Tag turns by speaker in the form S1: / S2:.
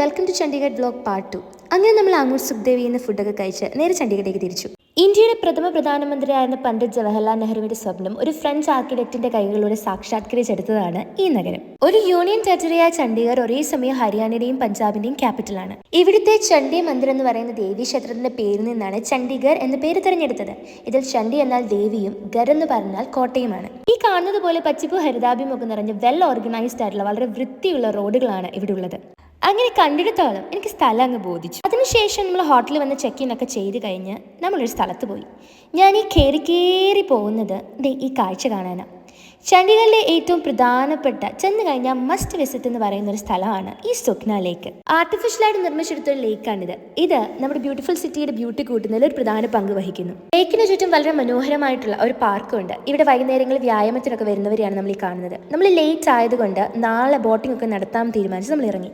S1: Welcome to Chandigarh blog part two അങ്ങനെ നമ്മൾ അങ്ങൂർ സുഖ്ദേവി എന്ന ഫുഡൊക്കെ കഴിച്ച് നേരെ ചണ്ഡീഗഡിലേക്ക് തിരിച്ചു. ഇന്ത്യയുടെ പ്രഥമ പ്രധാനമന്ത്രിയായിരുന്ന പണ്ഡിറ്റ് ജവഹർലാൽ നെഹ്റുവിന്റെ സ്വപ്നം ഒരു ഫ്രഞ്ച് ആർക്കിടെക്റ്റിന്റെ കൈകളിലൂടെ സാക്ഷാത്കരിച്ചെടുത്തതാണ് ഈ നഗരം. ഒരു യൂണിയൻ ടെറിട്ടറിയായ ചണ്ഡീഗഡ് ഒരേ സമയം ഹരിയാനയുടെയും പഞ്ചാബിന്റെയും ക്യാപിറ്റലാണ് ഇവിടുത്തെ ചണ്ഡി മന്ദിർ എന്ന് പറയുന്ന ദേവി ക്ഷേത്രത്തിന്റെ പേരിൽ നിന്നാണ് ചണ്ഡീഗർ എന്ന പേര് തിരഞ്ഞെടുത്തത്. ഇതിൽ ചണ്ഡി എന്നാൽ ദേവിയും ഗർ എന്ന് പറഞ്ഞാൽ കോട്ടയുമാണ്. ഈ കാണുന്നത് പോലെ പച്ചപ്പ് ഹരിതാഭിമുഖം നിറഞ്ഞ വെൽ ഓർഗനൈസ്ഡ് ആയിട്ടുള്ള വളരെ വൃത്തിയുള്ള റോഡുകളാണ് ഇവിടെ ഉള്ളത്. അങ്ങനെ കണ്ടിടത്തോളം എനിക്ക് സ്ഥലം അങ്ങ് ബോധിച്ചു. അതിനുശേഷം നമ്മൾ ഹോട്ടലിൽ വന്ന് ചെക്ക് ഇൻ ഒക്കെ ചെയ്ത് കഴിഞ്ഞ് നമ്മളൊരു സ്ഥലത്ത് പോയി. ഞാൻ ഈ കയറി കയറി പോകുന്നത് ദേ ഈ കാഴ്ച കാണാനാണ് ചണ്ഡീഗഡിലെ ഏറ്റവും പ്രധാനപ്പെട്ട ചെന്ന് കഴിഞ്ഞാൽ മസ്റ്റ് വിസിറ്റ് എന്ന് പറയുന്ന ഒരു സ്ഥലമാണ് ഈ സ്വപ്ന ലേക്ക് ആർട്ടിഫിഷ്യലായിട്ട് നിർമ്മിച്ചെടുത്ത ഒരു ലേക്കാണിത് ഇത് നമ്മുടെ ബ്യൂട്ടിഫുൾ സിറ്റിയുടെ ബ്യൂട്ടി കൂട്ടുന്നതിൽ ഒരു പ്രധാന പങ്ക് വഹിക്കുന്നു. ലേക്കിന് ചുറ്റും വളരെ മനോഹരമായിട്ടുള്ള ഒരു പാർക്കും ഉണ്ട്. ഇവിടെ വൈകുന്നേരങ്ങളിൽ വ്യായാമത്തിനൊക്കെ വരുന്നവരെയാണ് നമ്മൾ ഈ കാണുന്നത്. നമ്മൾ ലേറ്റ് ആയതുകൊണ്ട് നാളെ ബോട്ടിംഗ് ഒക്കെ നടത്താൻ തീരുമാനിച്ച് നമ്മൾ ഇറങ്ങി.